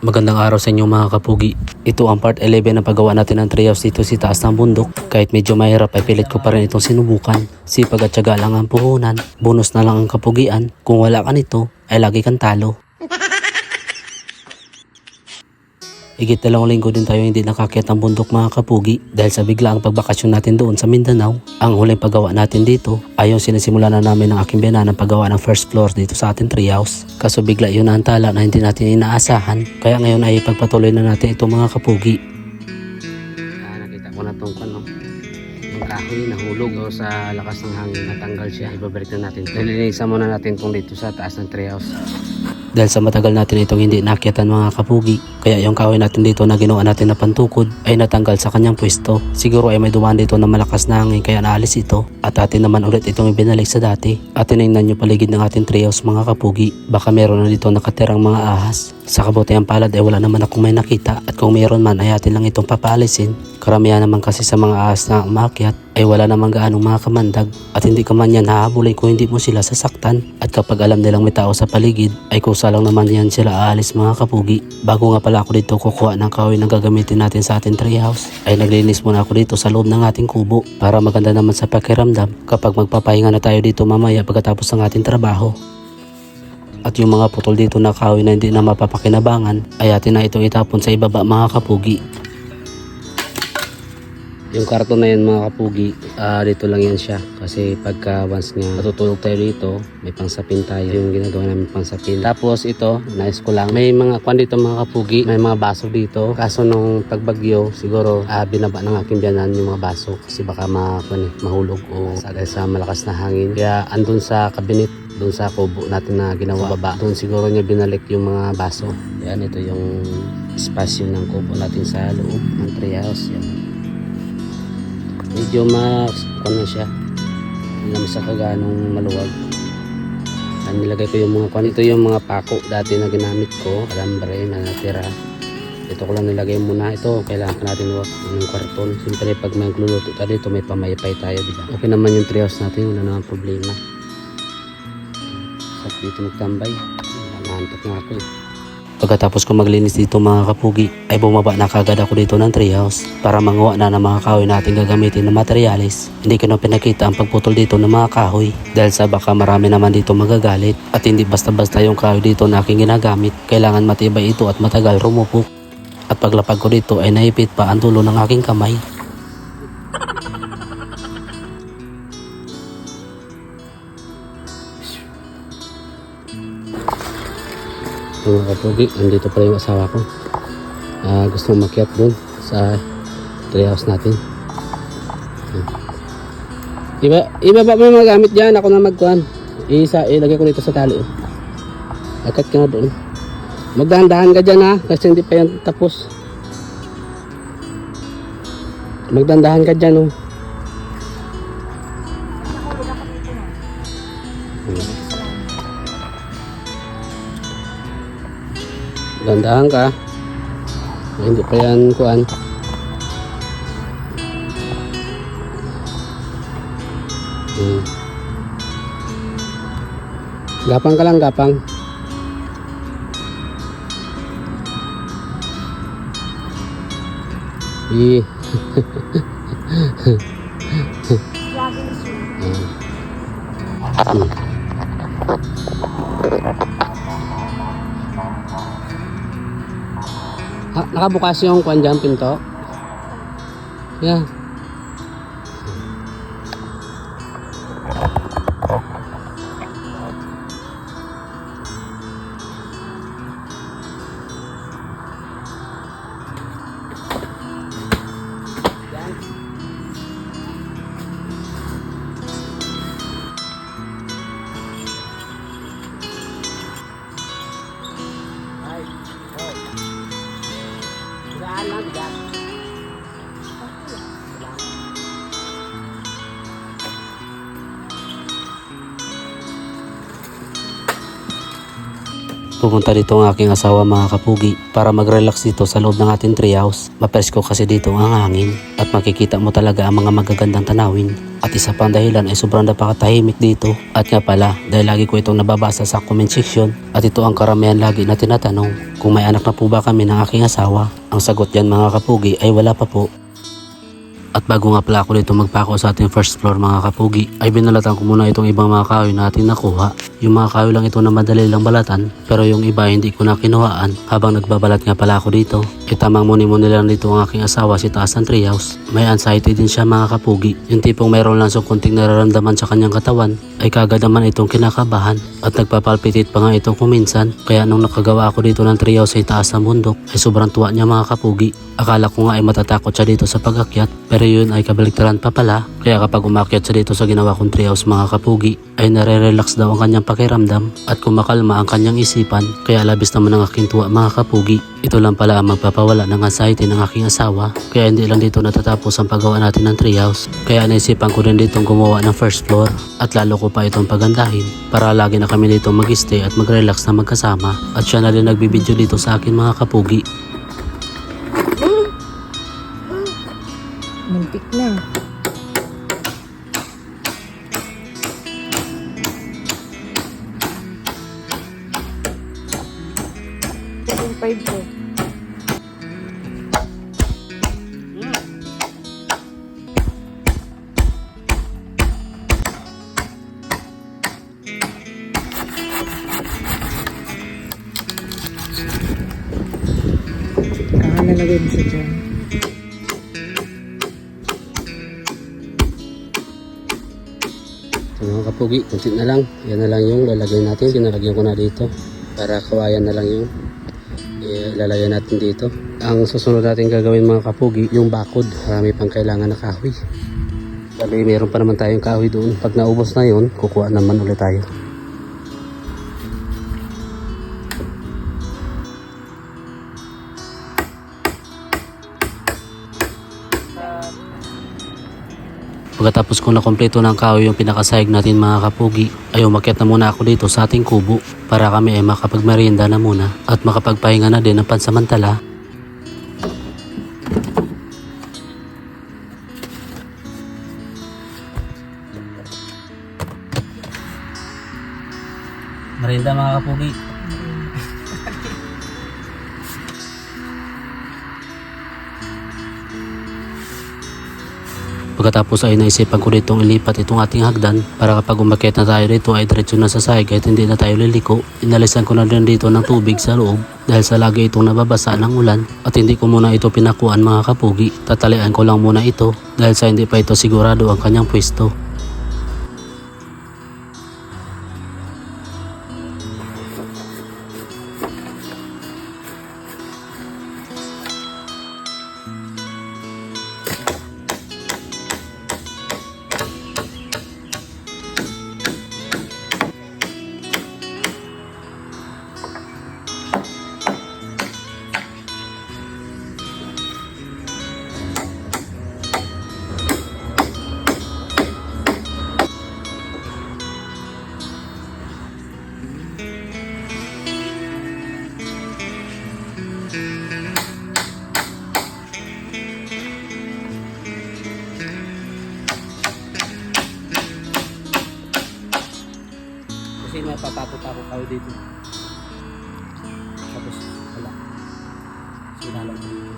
Magandang araw sa inyo mga kapugi. Ito ang part 11 ng paggawa natin ng treehouse dito sa taas ng bundok. Kahit medyo mahirap ay pilit ko pa rin itong sinubukan. Sipag at syaga lang ang puhunan. Bonus na lang ang kapugian. Kung wala ka nito, ay lagi kang talo. Higit dalawang linggo din tayo hindi nakakyat ng bundok mga kapugi dahil sa biglaang pagbakasyon natin doon sa Mindanao. Ang huling paggawa natin dito ay yung sinisimula na namin ng aking biyanan ng paggawa ng first floor dito sa ating treehouse. Kaso bigla yun ang tala na hindi natin inaasahan kaya ngayon ay ipagpatuloy na natin ito mga kapugi. Ah, nakita ko na tong ano, yung kahoy nahulog o sa lakas ng hangin natanggal siya. Ibabalik na natin. Nilinisan muna natin kung dito sa taas ng treehouse. Dahil sa matagal natin itong hindi nakyatan mga kapugi, kaya yung kahoy natin dito na ginawa natin na pantukod ay natanggal sa kanyang pwesto. Siguro ay may dumaan dito na malakas na hangin kaya naalis ito at atin naman ulit itong ibinalik sa dati. At tinignan nyo paligid ng ating treehouse mga kapugi, baka meron na dito nakatirang mga ahas. Sa kabutihan palad ay wala naman akong may nakita at kung meron man ay atin lang itong papaalisin. Karamihan naman kasi sa mga ahas na umakyat ay wala namang gaanong mga kamandag at hindi ka man yan hahabulin kung hindi mo sila sasaktan. At kapag alam nilang may tao sa paligid ay kusa lang naman yan sila aalis mga kapugi. Bago nga pala ako dito kukuha ng kahoy na gagamitin natin sa ating treehouse ay naglinis muna ako dito sa loob ng ating kubo para maganda naman sa pakiramdam kapag magpapahinga na tayo dito mamaya pagkatapos ng ating trabaho. At yung mga putol dito na kahoy na hindi na mapapakinabangan ay atin na itong itapon sa ibaba mga kapugi. Yung karton na yan mga kapugi, ah, dito lang yan siya. Kasi pagka once nga natutulog tayo dito, may pangsapin tayo yung ginagawa namin pangsapin. Tapos ito, nais ko lang, may mga kwan dito mga kapugi, may mga baso dito. Kaso nung pagbagyo, siguro ah, binaba ng aking biyanan yung mga baso. Kasi baka ma, kwan, eh, mahulog o sagay sa malakas na hangin. Kaya andun sa kabinet, doon sa kubo natin na ginawa baba. Doon siguro niya binalik yung mga baso. Yan, ito yung espasyo ng kubo natin sa loob ng treehouse. Yan medyo mas ano siya hindi sa kaganong maluwag. Ang nilagay ko yung mga kwan ito yung mga pako dati na ginamit ko alambre na natira. Ito ko lang nilagay muna ito kailangan natin wag ng karton. Siyempre pag may gluluto tayo dito may pamaypay tayo diba okay naman yung treehouse natin wala naman problema. Sa dito magtambay. Nangantok nga ako eh Pagkatapos ko maglinis dito mga kapugi ay bumaba na kagad ako dito ng treehouse para manguha na ng mga kahoy natin gagamitin na materyales. Hindi ko na pinakita ang pagputol dito ng mga kahoy dahil sa baka marami naman dito magagalit at hindi basta-basta yung kahoy dito na aking ginagamit. Kailangan matibay ito at matagal rumupok. At paglapag ko dito ay naipit pa ang dulo ng aking kamay. Mga kapugi, andito pala yung asawa ko. Ah, gusto makiat doon sa treehouse natin. Iba, iba ba yung mga gamit dyan? Ako na magkuhan. Isa, ilagay ko dito sa tali. oh. Akat ka na doon. Magdahan-dahan ka dyan ha, kasi hindi pa yan tapos. Magdandahan ka dyan oh. Dandahan ka. Hindi pa yan kuan. Hmm. Gapang ka lang, gapang. I. Hmm. Nakabukas yung kwan dyan, pinto? Yeah. Pupunta dito ang aking asawa mga kapugi para mag-relax dito sa loob ng ating treehouse. Mapresko kasi dito ang hangin at makikita mo talaga ang mga magagandang tanawin. At isa pang dahilan ay sobrang napakatahimik dito. At nga pala, dahil lagi ko itong nababasa sa comment section at ito ang karamihan lagi na tinatanong kung may anak na po ba kami ng aking asawa. Ang sagot dyan mga kapugi ay wala pa po. At bago nga pala ako dito magpako sa ating first floor mga kapugi, ay binalatan ko muna itong ibang mga kahoy na ating nakuha. Yung mga kahoy lang ito na madali lang balatan, pero yung iba hindi ko na kinuhaan habang nagbabalat nga pala ako dito. E tamang muni-muni lang dito ang aking asawa si Taas ng Treehouse. May anxiety din siya mga kapugi. Yung tipong mayroon lang siyang kunting nararamdaman sa kanyang katawan, ay kagad naman itong kinakabahan. At nagpapalpitate pa nga ito kuminsan. Kaya nung nakagawa ako dito ng treehouse sa itaas ng bundok, ay sobrang tuwa niya mga kapugi. Akala ko nga ay matatakot siya dito sa pagakyat, pero yun ay kabaliktaran pa pala. Kaya kapag umakyat siya dito sa ginawa kong treehouse mga kapugi, ay nare-relax daw ang kanyang pakiramdam at kumakalma ang kanyang isipan. Kaya labis naman ang aking tuwa mga kapugi. Ito lang pala ang magpapawala ng anxiety ng aking asawa. Kaya hindi lang dito natatapos ang paggawa natin ng treehouse. Kaya naisipan ko rin ditong gumawa ng first floor at lalo ko pa itong pagandahin para lagi na kami dito mag-stay at mag-relax na magkasama. At siya na rin nagbibideo dito sa akin mga kapugi. Yung five ko. Lalagay mo siya dyan. So kunti na lang. Yan na lang yung lalagay natin. Pinalagyan ko na dito. Para kawayan na lang yung ilalagay natin dito. Ang susunod natin gagawin mga kapugi, yung bakod. Marami pang kailangan na kahoy. Bali, meron pa naman tayong kahoy doon. Pag naubos na yun, kukuha naman ulit tayo. Pagkatapos ko na kompleto ng kahoy yung pinakasahig natin mga kapugi, ay umakyat na muna ako dito sa ating kubo para kami ay makapagmerienda na muna at makapagpahinga na din ng pansamantala. Merienda mga kapugi. Pagkatapos ay naisipan ko ditong ilipat itong ating hagdan para kapag umakyat na tayo dito ay diretso na sa sahig kahit hindi na tayo liliko. Inalisan ko na din dito ng tubig sa loob dahil sa lagi itong nababasa ng ulan at hindi ko muna ito pinakuan mga kapugi. Tatalian ko lang muna ito dahil sa hindi pa ito sigurado ang kanyang pwesto. Ako kayo dito. Tapos wala. Sinala ko.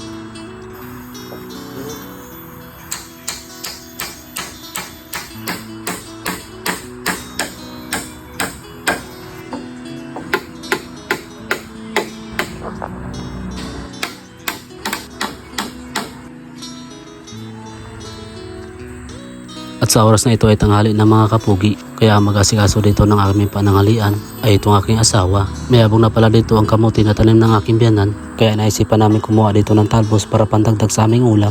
At sa oras na ito ay tanghali ng mga kapugi, kaya ang mag-asikaso dito ng aming panangalian ay itong aking asawa. May abong na pala dito ang kamuti na tanim ng aking biyanan, kaya naisipan namin kumuha dito ng talbos para pandagdag sa aming ulam.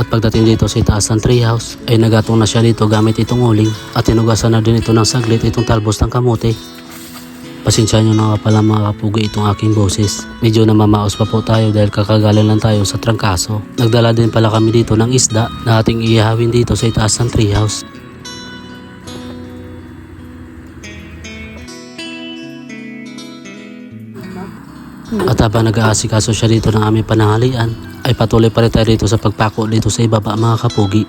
At pagdating dito sa itaas ng treehouse, ay nagatong na siya dito gamit itong uling at tinugasan na din ito ng saglit itong talbos ng kamote. Pasensya nyo na nga pala mga kapugi itong aking boses. Medyo namamaos pa po tayo dahil kakagaling lang tayo sa trangkaso. Nagdala din pala kami dito ng isda na ating iihawin dito sa itaas ng treehouse. At habang nag-aasikaso siya dito ng aming pananghalian, ay patuloy pa rin tayo dito sa pagpako dito sa ibaba mga kapugi.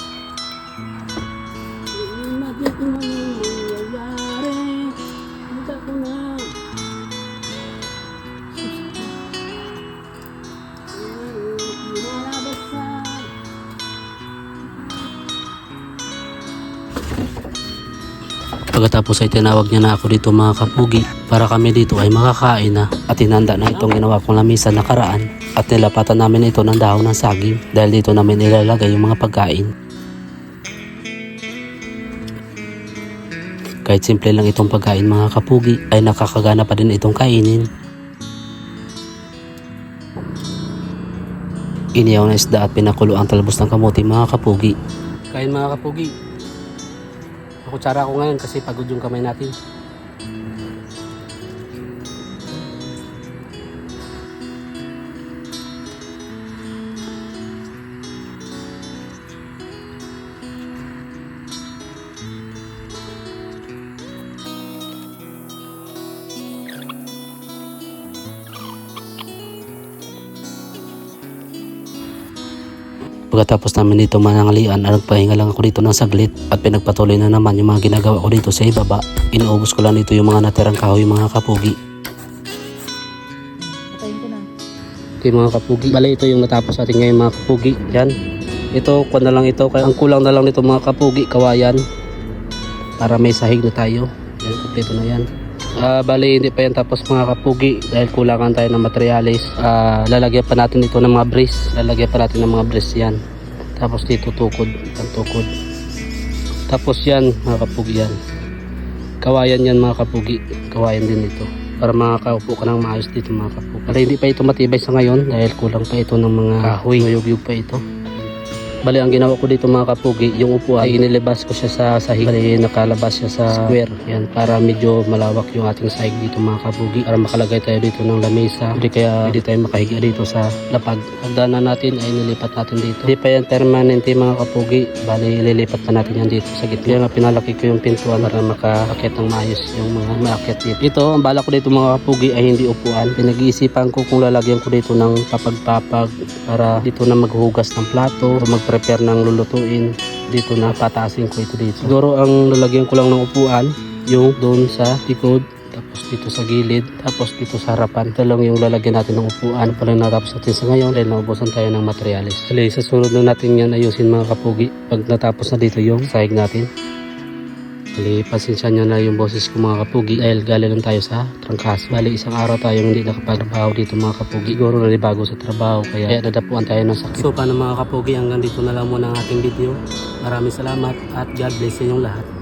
Pagkatapos ay tinawag niya na ako dito mga kapugi para kami dito ay makakain na at tinanda na itong ginawa kong lamisa nakaraan at nilapatan namin ito ng dahon ng saging dahil dito namin ilalagay yung mga pagkain. Kahit simple lang itong pagkain mga kapugi ay nakakagana pa din itong kainin. Iniyaw na isda at pinakulo ang talbos ng kamuti mga kapugi. Kain mga kapugi. Kutsara ko ngayon kasi pagod yung kamay natin. Pagkatapos namin dito manangalian, ay nagpahinga lang ako dito ng saglit at pinagpatuloy na naman yung mga ginagawa ko dito sa ibaba. Inuubos ko lang dito yung mga natirang kahoy mga kapugi. Patayin ko na. Ito yung mga kapugi. Bali ito yung natapos natin ngayon mga kapugi. Yan. Ito, kuha na lang ito. Kaya ang kulang na lang nito mga kapugi, kawayan. Para may sahig na tayo. Yan, kompleto na yan. Ah, bali hindi pa yan tapos mga kapugi dahil kulangan tayo ng materialis. Ah, lalagyan pa natin ito ng mga brace. Lalagyan pa natin ng mga brace yan. Tapos dito tukod, ang tukod. Tapos yan mga kapugi yan. Kawayan yan mga kapugi. Kawayan din ito. Para makakaupo ka ng maayos dito mga kapugi. Para hindi pa ito matibay sa ngayon dahil kulang pa ito ng mga kahoy. Mayugyug pa ito. Bali, ang ginawa ko dito mga kapugi, yung upuan, ay inilabas ko siya sa sahig. Bali, nakalabas siya sa square. Yan, para medyo malawak yung ating sahig dito mga kapugi. Para makalagay tayo dito ng lamesa. Hindi kaya hindi tayo makahiga dito sa lapag. Hagdanan natin ay nilipat natin dito. Hindi pa yan permanente mga kapugi. Bali, ililipat pa natin yan dito sa gitna. Kaya pinalaki ko yung pintuan para makaakit ng maayos yung mga maakyat dito. Ito, ang bala ko dito mga kapugi ay hindi upuan. Pinag-iisipan ko kung lalagyan ko dito ng papag-papag para dito na maghugas ng plato o mag-prepare ng lulutuin. Dito na pataasin ko ito dito. Siguro ang lalagyan ko lang ng upuan yung doon sa likod tapos dito sa gilid tapos dito sa harapan. Ito lang yung lalagyan natin ng upuan. Pala natapos natin sa ngayon dahil naubusan tayo ng materialis. Dali, sa sunod na natin yan ayusin mga kapugi. Pag natapos na dito yung sahig natin Bali, pasensya nyo na yung boses ko mga kapugi dahil galing lang tayo sa trangkas. Bali, isang araw tayo hindi nakapagtrabaho dito mga kapugi. Siguro na bago sa trabaho kaya, kaya nadapuan tayo ng sakit. So, paano mga kapugi, hanggang dito na lang muna ang ating video. Maraming salamat at God bless sa inyong lahat.